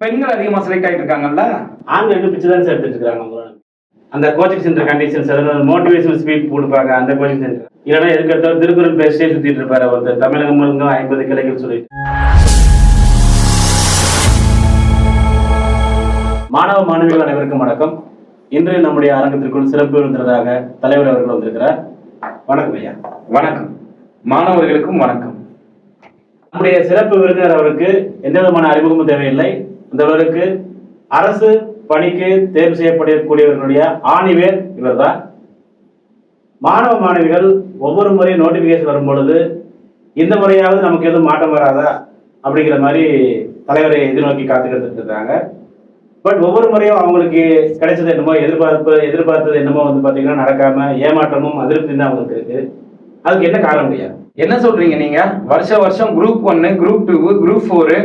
பெண்கள் அதிகமா செலக்ட் ஆயிட்டு இருக்காங்கல்ல ஆண்கள் இன்னும் பிச்சு தான் சார் எடுத்துட்டு இருக்காங்க. அந்த கோச்சிங் சென்டர் கண்டிஷன்ஸ் அதாவது மோட்டிவேஷனல் ஸ்பீச் கொடுப்பாங்க அந்த கோச்சிங் சென்டர் இல்லைன்னா எதுக்கு எடுத்தாலும் திருக்குறள் பேசிட்டே சுத்திட்டு இருப்பாரு ஒருத்தர். தமிழகம் முழுங்க ஐம்பது கிளைகள் சொல்லிட்டு. மாணவ மாணவிகள் அனைவருக்கும் வணக்கம். இன்று நம்முடைய அரங்கத்திற்குள் சிறப்பு விருந்தினராக தலைவர் அவர்கள் வந்திருக்கிறார். வணக்கம் ஐயா. வணக்கம். மாணவர்களுக்கும் வணக்கம். நம்முடைய சிறப்பு விருந்தினர் அவருக்கு எந்த விதமான அறிமுகமும் தேவையில்லை. இந்த அவருக்கு அரசு பணிக்கு தேர்வு செய்யப்படக்கூடியவர்களுடைய ஆணிவேர் இவர்தான். மாணவ மாணவிகள் ஒவ்வொரு முறையும் நோட்டிபிகேஷன் வரும் பொழுது இந்த முறையாவது நமக்கு எதுவும் மாற்றம் வராதா? அப்படிங்கிற மாதிரி தலைவரை எதிர்நோக்கி காத்துக்கிட்டு இருக்காங்க. பட் ஒவ்வொரு முறையும் அவங்களுக்கு கிடைச்சது என்னமோ எதிர்பார்ப்பு எதிர்பார்த்தது என்னமோ வந்து பார்த்தீங்கன்னா நடக்காம ஏமாற்றமும் அதிருப்தியும் தான் அவங்களுக்கு இருக்கு. அதுக்கு என்ன காரணம் ஐயா? என்ன சொல்றீங்க நீங்க? வருஷ வருஷம் குரூப் ஒன்னு group two group four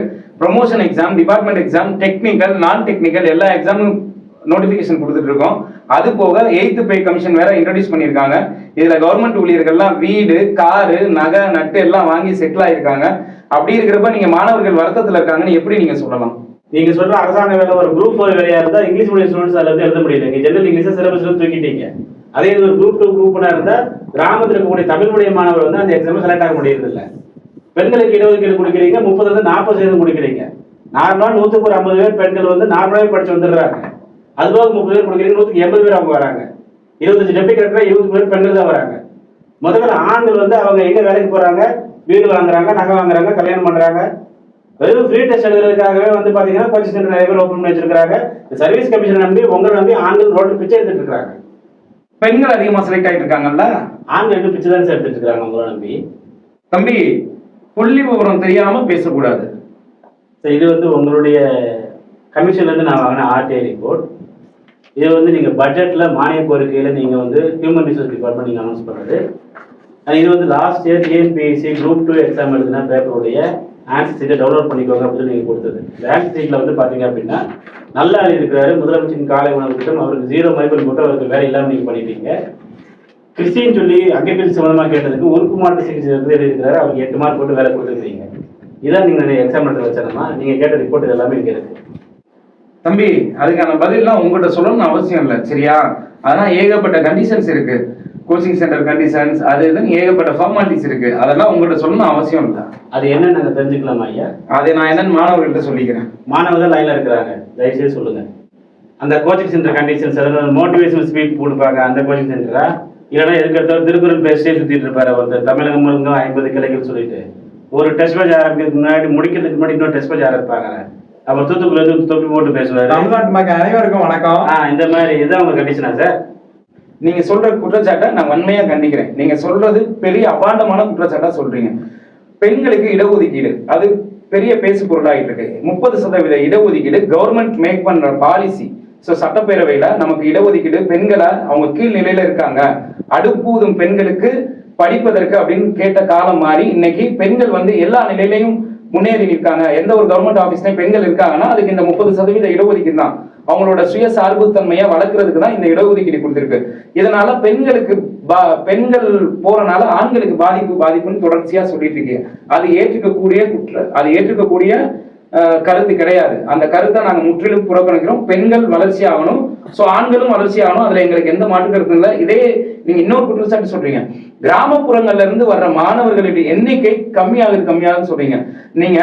promotion exam department exam technical நான் டெக்னிக்கல் எல்லா எக்ஸாமும் நோட்டிபிகேஷன் கொடுத்துட்டு இருக்கோம் அது போக எய்த் பே கமிஷன் வேற இன்ட்ரடியூஸ் பண்ணியிருக்காங்க. இதுல கவர்மெண்ட் ஊழியர்கள்லாம் வீடு காரு நகை நட்டு எல்லாம் வாங்கி செட்டில் ஆயிருக்காங்க. அப்படி இருக்கிறப்ப நீங்க மாணவர்கள் வருத்தத்துல இருக்காங்கன்னு எப்படி நீங்க சொல்லலாம்? நீங்க சொல்ற அரசாங்க வேலை ஒரு குரூப் ஃபோர் வேலையா இருந்தா இங்கிலீஷ் மீடியம் ஸ்டூடெண்ட்ஸ் அதுல இருந்து எழுத முடியல. நீங்க ஜெனரல் இங்கிலீஷ் சிலபஸ் தூக்கிட்டீங்க. அதே ஒரு குரூப் டூ குரூப்னா இருந்தா கிராமத்தில் இருக்கக்கூடிய தமிழ் மீடிய மாணவர் வந்து அந்த எக்ஸாம் செலக்ட் ஆக முடியறது பெண்களுக்கு இடஒதுக்கீடு கொடுக்குறீங்க முப்பதுல இருந்து நாற்பது சதவீதம் கொடுக்குறீங்க. நார்மலா நூத்துக்கு ஒரு ஐம்பது பேர் பெண்கள் வந்து நார்மலாவே படிச்சு வந்துடுறாங்க. அதுபோக முப்பது பேர் கொடுக்குறீங்க நூற்றுக்கு எண்பது பேர் அவங்க வராங்க. இருபத்தஞ்சு டெப்டி கலெக்டர் இருபது பேர் பெண்கள் தான் வராங்க. முதல்ல ஆண்கள் வந்து அவங்க எங்க வேலைக்கு போறாங்க? வீடு வாங்குறாங்க நகை வாங்குறாங்க கல்யாணம் பண்றாங்க. வெறும் ஃப்ரீ டெஸ்ட் எழுதுறதுக்காகவே வந்து பாத்தீங்கன்னா கோச்சிங் சென்டர் நிறைய பேர் ஓப்பன் பண்ணி வச்சிருக்காங்க சர்வீஸ் கமிஷன் நம்பி உங்களை நம்பி ஆண்கள் ரோட்ல பிச்சை எடுத்துட்டு இருக்காங்க. பெண்கள் அதிகமா செலக்ட் ஆயிட்டு இருக்காங்கல்ல? ஆண்கள் பிச்சை தான் எடுத்துட்டு இருக்காங்க உங்களை நம்பி. தம்பி புள்ளி விவரம் தெரியாம பேசக்கூடாது. இது வந்து உங்களுடைய கமிஷன்ல இருந்து நான் வாங்கின ஆர்டிஐ ரிப்போர்ட் இது வந்து நீங்க பட்ஜெட்ல மானிய கோரிக்கையில நீங்க வந்து ஹியூமன் ரிசோர்ஸ் டிபார்ட்மெண்ட் நீங்க அனௌன்ஸ் பண்ணது இது வந்து last year TNPSC group two exam எழுதுனா பேப்பருடைய ஆன்சர் சீட்டை டவுன்லோட் பண்ணிக்கோங்க அப்படின்னு நீங்க கொடுத்தது. இந்த ஆன்சர் சீட்ல வந்து பாத்தீங்க அப்படின்னா நல்லா இருக்கிறாரு. முதலமைச்சரின் காலை உணவு திட்டம் அவருக்கு ஜீரோ மதிப்பெண் போட்டு அவருக்கு வேலை இல்லாம நீங்க பண்ணிட்டீங்க. கிறிஸ்டின் சொல்லி அக்ரிகல்ச்சர் சம்பந்தமா கேட்டதுக்கு உறுப்பு மாட்டு சிகிச்சை வந்து எழுதியிருக்கிறாரு. எட்டு மார்க் போட்டு வேலை கொடுத்துருக்கீங்க இதான் நீங்க எக்ஸாம் எடுத்து வச்சனமா நீங்க கேட்ட ரிப்போர்ட் எல்லாமே இங்க இருக்கு. தம்பி அதுக்கான பதில்லாம் உங்ககிட்ட சொல்லணும்னு அவசியம் இல்லை சரியா? அதெல்லாம் ஏகப்பட்ட கண்டிஷன்ஸ் இருக்கு. கோச்சிங் சென்டர் கண்டிஷன்ஸ் அது இதுன்னு ஏகப்பட்ட ஃபார்மாலிட்டிஸ் இருக்கு. அதெல்லாம் உங்ககிட்ட சொல்லணும்னு அவசியம் இல்லை. அது என்னன்னு நாங்க தெரிஞ்சுக்கலாமா ஐயா? அதை நான் என்னன்னு மாணவர்கள்ட்ட சொல்லிக்கிறேன். மாணவர்கள் லைன்ல இருக்கிறாங்க. தயவுசெய்து சொல்லுங்க. அந்த கோச்சிங் சென்டர் கண்டிஷன்ஸ் அதாவது மோட்டிவேஷனல் ஸ்பீச் கொடுப்பாங்க அந்த கோச்சிங் சென்டரா இல்லைன்னா எதுக்கு எடுத்தாலும் திருக்குறள் பேசிட்டே சுத்திட்டு இருப்பாரு ஒருத்தர். தமிழகம் முழுங்க ஐம்பது கிளைகள் சொல்லிட்டு. ஒரு டெஸ்ட் பேட்ச் ஆரம்பிக்கிறதுக்கு முன்னாடி முடிக்கிறதுக்கு முன்னாடி இன்னொரு டெஸ்ட் பேட்ச் ஆரம்பிப்பாங்க. அப்புறம் தூத்துக்குள்ள வந்து தொப்பி போட்டு பேசுவாரு. தமிழ்நாட்டு மக்கள் அனைவருக்கும் வணக்கம். ஆ இந்த மாதிரி இதான் உங்க கண்டிஷனா சார்? நீங்க சொல்ற குற்றச்சாட்டை நான் வன்மையா கண்டிக்கிறேன். நீங்க சொல்றது பெரிய அபாண்டமான குற்றச்சாட்டா சொல்றீங்க. பெண்களுக்கு இடஒதுக்கீடு அது பெரிய பேசு பொருளாயிட்டு இருக்கு. முப்பது சதவீத இடஒதுக்கீடு கவர்மெண்ட் மேக் பண்ற பாலிசி ஸோ சட்டப்பேரவையில நமக்கு இடஒதுக்கீடு பெண்களை அவங்க கீழ் நிலையில இருக்காங்க. அடுப்பூதும் பெண்களுக்கு படிப்பதற்கு அப்படின்னு கேட்ட காலம் மாறி இன்னைக்கு பெண்கள் வந்து எல்லா நிலையிலையும் முன்னேறி நிற்காங்க. எந்த ஒரு கவர்மெண்ட் ஆஃபீஸ்லையும் பெண்கள் இருக்காங்கன்னா அதுக்கு இந்த முப்பது சதவீத இடஒதுக்கீடு தான். அவங்களோட சுய சார்புத்தன்மையை வளர்க்கறதுக்கு தான் இந்த இடஒதுக்கீடு கொடுத்துருக்கு. இதனால பெண்களுக்கு பா- பெண்கள் போறனால ஆண்களுக்கு பாதிப்பு பாதிப்புன்னு தொடர்ச்சியா சொல்லிட்டு இருக்கீங்க அது ஏற்றுக்கக்கூடிய குற்ற அது ஏற்றுக்கக்கூடிய கருத்து கிடையாது. அந்த கருத்தை நாங்க முற்றிலும் புறக்கணிக்கிறோம். பெண்கள் வளர்ச்சி ஆகணும் சோ ஆண்களும் வளர்ச்சி ஆகணும் அதுல எங்களுக்கு எந்த மாற்று கருத்தும் இல்லை. இதே நீங்க இன்னொரு குற்றச்சாட்டு சொல்றீங்க. கிராமப்புறங்கள்ல இருந்து வர்ற மாணவர்களுடைய எண்ணிக்கை கம்மியாகுது கம்மியாகுதுன்னு சொல்றீங்க. நீங்க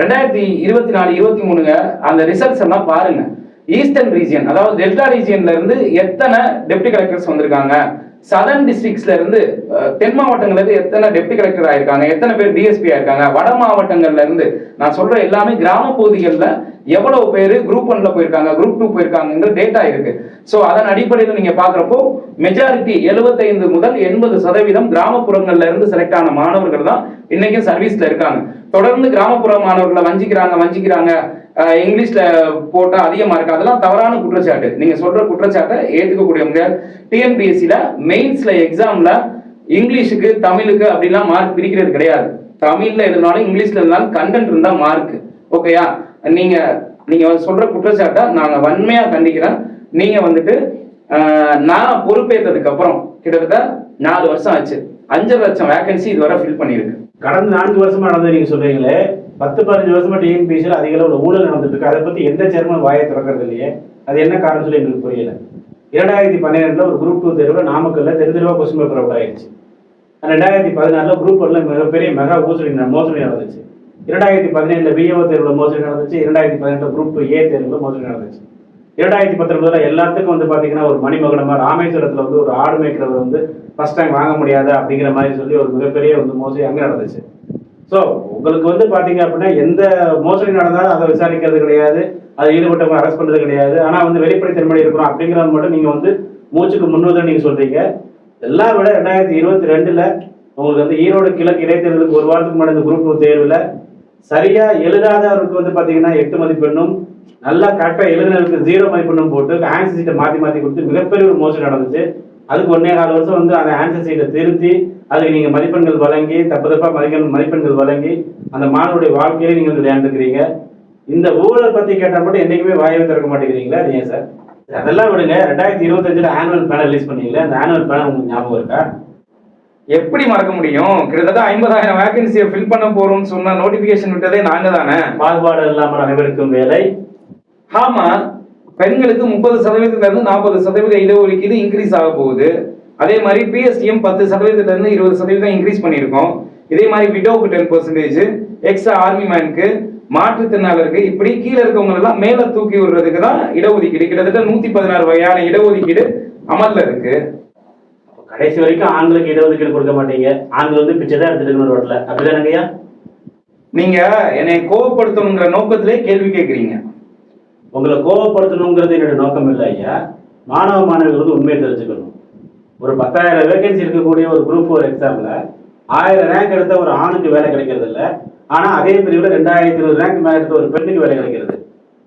ரெண்டாயிரத்தி இருபத்தி நாலு இருபத்தி மூணுங்க அந்த ரிசல்ட்ஸ் எல்லாம் பாருங்க. ஈஸ்டர்ன் ரீஜியன் அதாவது டெல்டா ரீஜியன்ல இருந்து எத்தனை டெப்டி கலெக்டர்ஸ் வந்திருக்காங்க? சதர்ன் டிஸ்ட்ரிக்ட்ஸ்ல இருந்து தென் மாவட்டங்கள்ல இருந்து எத்தனை டெப்டி கலெக்டர் ஆயிருக்காங்க எத்தனை பேர் டிஎஸ்பி ஆயிருக்காங்க வட மாவட்டங்கள்ல இருந்து நான் சொல்ற எல்லாமே கிராம பகுதிகளில் எவ்வளவு பேர் குரூப் ஒன்ல போயிருக்காங்க குரூப் டூ போயிருக்காங்கிற டேட்டா இருக்கு. ஸோ அதன் அடிப்படையில் நீங்க பாக்குறப்போ மெஜாரிட்டி 75 முதல் எண்பது சதவீதம் கிராமப்புறங்கள்ல இருந்து செலக்ட் ஆன மாணவர்கள் தான் இன்னைக்கும் சர்வீஸ்ல இருக்காங்க. தொடர்ந்து கிராமப்புற மாணவர்களை வஞ்சிக்கிறாங்க வஞ்சிக்கிறாங்க. இங்கிலீஷ்ல போட்டால் அதிக மார்க் அதெல்லாம் தவறான குற்றச்சாட்டு. நீங்க சொல்ற குற்றச்சாட்டை ஏற்றுக்கக்கூடிய முடியாது டிஎன்பிஎஸ்சியில் மெயின்ஸ்ல எக்ஸாம்ல இங்கிலீஷுக்கு தமிழுக்கு அப்படிலாம் மார்க் பிரிக்கிறது கிடையாது. தமிழ்ல இருந்தாலும் இங்கிலீஷ்ல இருந்தாலும் கண்டென்ட் இருந்தா மார்க் ஓகேயா நீங்க நீங்க சொல்ற குற்றச்சாட்டை நாங்க வன்மையா கண்டிக்கிறேன். நீங்க வந்துட்டு நான் பொறுப்பேற்றதுக்கு அப்புறம் கிட்டத்தட்ட நாலு வருஷம் ஆச்சு. அஞ்சரை லட்சம் வேகன்சி இதுவரை ஃபில் பண்ணியிருக்கு. கடந்த நான்கு வருஷமா நடந்தது நீங்க சொல்றீங்களே பத்து பதினஞ்சு வருஷமா டிஎன்பிசியில் அதிக அளவில் ஊழல் நடந்துட்டு இருக்கு அதை பத்தி எந்த சேர்மன் வாயை திறக்கிறது இல்லையே? அது என்ன காரணம் சொல்லி எங்களுக்கு புரியல. இரண்டாயிரத்தி பன்னிரெண்டுல ஒரு குரூப் டூ தேர்வில் நாமக்கல்ல தெரிஞ்சிருவா கொஸ்டின் பேப்பர் அவுட் ஆயிடுச்சு. ரெண்டாயிரத்தி பதினாலில் குரூப் ஒன்ல மிகப்பெரிய மெகா மோசடி மோசடி நடந்துச்சு. இரண்டாயிரத்தி பதினேழுல பிஏஓ தேர்வில் மோசடி நடந்துச்சு. இரண்டாயிரத்தி பதினெட்டுல குரூப் டூ ஏ தேர்வில் மோசடி நடந்துச்சு. இரண்டாயிரத்தி பத்தொன்பதுல எல்லாத்துக்கும் வந்து பாத்தீங்கன்னா ஒரு மணிமகனமா ராமேஸ்வரத்துல வந்து ஒரு ஆடு மேய்க்கிறவர் வந்து ஃபர்ஸ்ட் டைம் வாங்க முடியாது அப்படிங்கிற மாதிரி சொல்லி ஒரு மிகப்பெரிய வந்து மோசடி அங்கே நடந்துச்சு. ஸோ உங்களுக்கு வந்து பார்த்தீங்க அப்படின்னா எந்த மோசடி நடந்தாலும் அதை விசாரிக்கிறது கிடையாது. அதை ஈடுபட்டவங்க அரெஸ்ட் பண்ணுறது கிடையாது. ஆனால் வந்து வெளிப்படைத்தன்மை இருக்கிறோம் அப்படிங்கிறது மட்டும் நீங்கள் வந்து மூச்சுக்கு முன்னுதான் நீங்கள் சொல்கிறீங்க எல்லாம் விட ரெண்டாயிரத்தி இருபத்தி ரெண்டில் உங்களுக்கு வந்து ஈரோடு கிழக்கு இடைத்தேர்தலுக்கு ஒரு வாரத்துக்கு முன்னாடி இந்த குரூப் தேர்வில் சரியாக எழுதாதவருக்கு வந்து பார்த்தீங்கன்னா எட்டு மதிப்பெண்ணும் நல்லா கரெக்டாக எழுதினருக்கு ஜீரோ மதிப்பெண்ணும் போட்டு ஆன்சர் சீட்டை மாற்றி மாற்றி கொடுத்து மிகப்பெரிய ஒரு மோசடி நடந்துச்சு. அதுக்கு ஒன்னே கால வருஷம் வந்து அந்த ஆன்சர் சீட்டை திருத்தி அதுக்கு நீங்க மதிப்பெண்கள் வழங்கி தப்பு தப்பா மதிப்பெண் மதிப்பெண்கள் வழங்கி அந்த மாணவருடைய வாழ்க்கையில நீங்க வந்து விளையாண்டுக்கிறீங்க இந்த ஊழல் பத்தி கேட்டா மட்டும் என்னைக்குமே வாயவே திறக்க மாட்டேங்கிறீங்களா? அது ஏன் சார்? அதெல்லாம் விடுங்க. ரெண்டாயிரத்தி இருபத்தஞ்சுல ஆனுவல் பேனல் ரிலீஸ் பண்ணீங்களே அந்த ஆனுவல் பேனல் உங்களுக்கு ஞாபகம் இருக்கா? எப்படி மறக்க முடியும்? கிட்டத்தட்ட ஐம்பதாயிரம் வேகன்சியை ஃபில் பண்ண போறோம்னு சொன்ன நோட்டிபிகேஷன் விட்டதே நாங்க தானே? பாகுபாடு இல்லாமல் அனைவருக்கும் வேலை. ஆமா. பெண்களுக்கு முப்பது சதவீதத்துல இருந்து நாற்பது சதவீத இடஒதுக்கீடு இன்க்ரீஸ் ஆக போகுது. அதே மாதிரி பிஎஸ்டிஎம் பத்து சதவீதத்துல இருந்து இருபது சதவீதம் இன்க்ரீஸ் பண்ணியிருக்கோம். இதே மாதிரி விடோவுக்கு டென் பர்சன்டேஜ் எக்ஸ்ட்ரா ஆர்மி மேனுக்கு மாற்றுத்திறனாளருக்கு இப்படி கீழே இருக்கவங்க எல்லாம் மேல தூக்கி விடுறதுக்கு தான் இடஒதுக்கீடு. கிட்டத்தட்ட நூத்தி பதினாறு வகையான இடஒதுக்கீடு அமல்ல இருக்கு. கடைசி வரைக்கும் ஆண்களுக்கு இடஒதுக்கீடு கொடுக்க மாட்டீங்க. ஆண்கள் வந்து பிச்சை தான் எடுத்துட்டு ரோட்ல. அப்படிதானங்கய்யா? நீங்க என்னை கோவப்படுத்தணுங்கிற நோக்கத்திலே கேள்வி கேட்குறீங்க. உங்களை கோவப்படுத்தணுங்கிறது என்னோட நோக்கம் இல்லை ஐயா. மாணவ மாணவர்கள் வந்து உண்மையை தெரிஞ்சுக்கணும். ஒரு பத்தாயிரம் வேகன்சி இருக்கக்கூடிய ஒரு குரூப் ஃபோர் எக்ஸாமில் ஆயிரம் ரேங்க் எடுத்த ஒரு ஆணுக்கு வேலை கிடைக்கிறது இல்லை. ஆனால் அதே பிரிவில் ரெண்டாயிரத்தி இருபது ரேங்க் மேலே எடுத்த ஒரு பெண்ணுக்கு வேலை கிடைக்கிறது.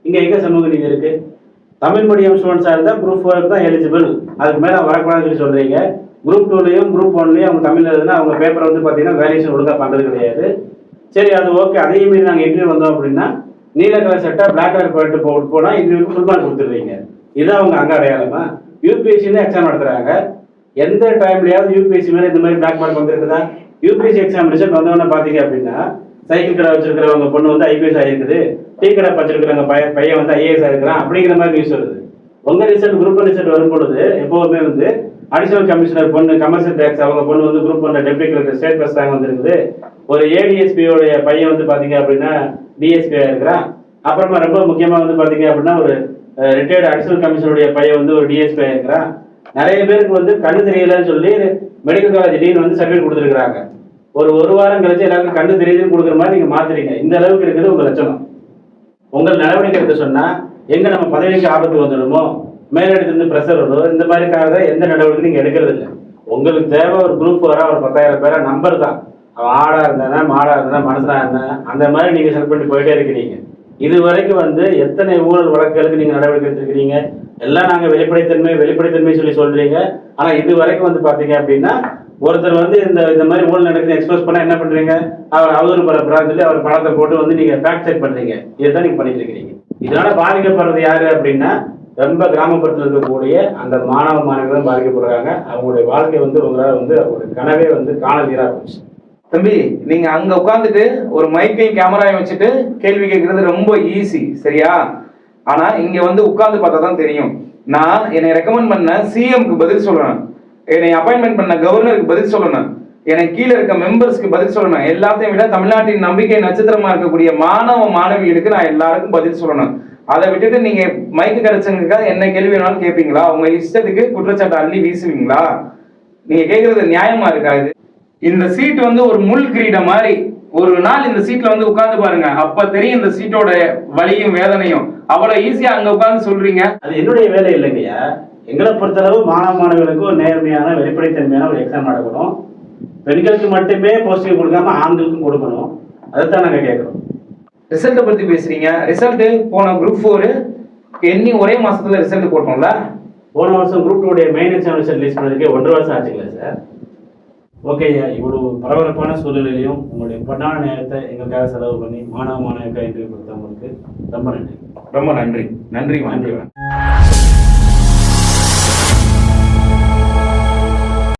இங்கே எங்கே சமூக நீதி இருக்குது தமிழ் மீடியம் ஸ்டூடெண்ட்ஸாக இருந்தால் குரூப் ஃபோருக்கு தான் எலிஜிபிள் அதுக்கு மேலே வரக்கூடாதுன்னு சொல்லி சொல்கிறீங்க குரூப் டூலையும் குரூப் ஒன்லையும் அவங்க தமிழ் எழுதுனா அவங்க பேப்பரை வந்து பார்த்தீங்கன்னா வேல்யூஷன் ஒழுங்காக பண்ணுறது கிடையாது. சரி அது ஓகே அதே மீறி நாங்கள் எப்படி வந்தோம் அப்படின்னா நீல கலர் சட்டை பிளாக் கலர் போட்டு போட்டு போனால் இது ஃபுல் மார்க் கொடுத்துருவீங்க இதுதான் அவங்க அங்கே அடையாளமா? யூபிஎஸ்சின்னு எக்ஸாம் நடத்துகிறாங்க எந்த டைம்லையாவது யூபிஎஸ்சி மேலே இந்த மாதிரி பிளாக் மார்க் வந்துருக்குதா? யூபிஎஸ்சி எக்ஸாம் ரிசல்ட் வந்தவொடனே பார்த்தீங்க அப்படின்னா சைக்கிள் கடை வச்சிருக்கிறவங்க பொண்ணு வந்து ஐபிஎஸ் ஆகிருக்குது டீ கடை வச்சிருக்கிறவங்க பையன் பையன் வந்து ஐஏஎஸ் ஆகிருக்கிறான் அப்படிங்கிற மாதிரி நியூஸ் வருது. உங்கள் ரிசல்ட் குரூப் ரிசல்ட் வரும் பொழுது எப்போதுமே வந்து அடிஷனல் கமிஷனர் பொண்ணு கமர்ஷியல் டேக்ஸ் அவங்க பொண்ணு வந்து குரூப் ஒன்ல டெப்டி கலெக்டர் ஸ்டேட் ஃபர்ஸ்ட் வந்திருக்குது. ஒரு ஏடிஎஸ்பியோடைய பையன் வந்து பாத்தீங்க அப்படின்னா டிஎஸ்பி இருக்கிறான். அப்புறமா ரொம்ப முக்கியமா வந்து பாத்தீங்க அப்படின்னா ஒரு ரிட்டையர்டு அடிஷனல் கமிஷனருடைய பையன் வந்து ஒரு டிஎஸ்பி இருக்கிறான். நிறைய பேருக்கு வந்து கண்ணு தெரியலன்னு சொல்லி மெடிக்கல் காலேஜ் டீன் வந்து சர்டிஃபிகேட் கொடுத்துருக்காங்க ஒரு ஒரு வாரம் கழிச்சு எல்லாருக்கும் கண்ணு தெரியுதுன்னு கொடுக்குற மாதிரி நீங்க மாத்துறீங்க. இந்த அளவுக்கு இருக்குது உங்க லட்சணம். உங்கள் நடவடிக்கை எடுத்து சொன்னா எங்க நம்ம பதவிக்கு ஆபத்து வந்துடுமோ? மேலிடத்துலேருந்து ப்ரெஷர் வருதோ இந்த மாதிரிக்காக எந்த நடவடிக்கை நீங்கள் எடுக்கிறது இல்லை உங்களுக்கு தேவை ஒரு குரூப் வர ஒரு பத்தாயிரம் பேரா நம்பர் தான். அவன் ஆடாக இருந்தானா மாடாக இருந்தா மனசனாக இருந்தா அந்த மாதிரி நீங்கள் செலக்ட் பண்ணி போயிட்டே இருக்கிறீங்க. இது வரைக்கும் வந்து எத்தனை ஊழல் வழக்குகளுக்கு நீங்கள் நடவடிக்கை எடுத்துருக்கிறீங்க? எல்லாம் நாங்கள் வெளிப்படைத்தன்மை வெளிப்படைத்தன்மை சொல்லி சொல்கிறீங்க ஆனால் இது வரைக்கும் வந்து பார்த்தீங்க அப்படின்னா ஒருத்தர் வந்து இந்த இந்த மாதிரி ஊழல் நடக்குது எக்ஸ்போஸ் பண்ணால் என்ன பண்ணுறீங்க அவர் அவதூறு பரப்புறான்னு சொல்லி அவர் பணத்தை போட்டு வந்து நீங்கள் ஃபேக்ட் செக் இதை தான் நீங்கள் பண்ணிட்டு இருக்கிறீங்க. இதனால் பாதிக்கப்படுறது யார் அப்படின்னா ரொம்ப கிராமப்புறத்தில் இருக்கக்கூடிய அந்த மாணவ மாணவிகளும் பாதிக்கப்படுறாங்க. அவங்களுடைய வாழ்க்கை வந்து உங்களால் வந்து அவங்களுடைய கனவே வந்து காண தீரா போச்சு. தம்பி நீங்க அங்க உட்காந்துட்டு ஒரு மைக்கையும் கேமராவையும் வச்சுட்டு கேள்வி கேட்கறது ரொம்ப ஈஸி சரியா? ஆனா இங்க வந்து உட்காந்து பார்த்தா தான் தெரியும். நான் என்னை ரெக்கமெண்ட் பண்ண சிஎம்க்கு பதில் சொல்லணும். என்னை அப்பாயின்மெண்ட் பண்ண கவர்னருக்கு பதில் சொல்லணும். எனக்கு கீழே இருக்க மெம்பர்ஸ்க்கு பதில் சொல்லணும். எல்லாத்தையும் விட தமிழ்நாட்டின் நம்பிக்கை நட்சத்திரமா இருக்கக்கூடிய மாணவ மாணவிகளுக்கு நான் எல்லாருக்கும் பதில் சொல்லணும். அதை விட்டுட்டு நீங்க மைக்கு கிடைச்சவங்க என்ன கேள்வி வேணாலும் கேட்பீங்களா உங்க இஷ்டத்துக்கு குற்றச்சாட்டு அள்ளி வீசுவீங்களா? நீங்க கேட்கறது நியாயமா இருக்காது இந்த சீட் வந்து ஒரு முள் கிரீட மாதிரி. ஒரு நாள் இந்த சீட்ல வந்து உட்கார்ந்து பாருங்க. அப்ப தெரியும் இந்த சீட்டோட வலியும் வேதனையும். அவ்வளவு ஈஸியா அங்க உட்கார்ந்து சொல்றீங்க. அது என்னுடைய வேலை இல்லைங்கய்யா. எங்களை பொறுத்தளவு மாணவ மாணவர்களுக்கும் ஒரு நேர்மையான வெளிப்படைத்தன்மையான ஒரு எக்ஸாம் நடக்கணும். பெண்களுக்கு மட்டுமே போஸ்டிங் கொடுக்காம ஆண்களுக்கும் கொடுக்கணும். அதைத்தான் நாங்க கேட்குறோம் ரிசல்ட்டை பத்தி பேசுறீங்க. ரிசல்ட் போன குரூப் ஃபோர் எண்ணி ஒரே மாசத்துல ரிசல்ட் போட்டோம்ல? போன வருஷம் குரூப் டூடைய மெயின் எக்ஸாம் ரிசல்ட் ரிலீஸ் பண்ணதுக்கே ஒன்றரை வருஷம் ஆச்சுங்களா சார் ஓகே ஐயா இவ்வளவு பரபரப்பான சூழ்நிலையிலையும் உங்களுடைய பொன்னான நேரத்தை எங்களுக்காக செலவு பண்ணி மாணவ மாணவிக்காக இன்டர்வியூ கொடுத்தவங்களுக்கு ரொம்ப நன்றி. ரொம்ப நன்றி. நன்றி நன்றி.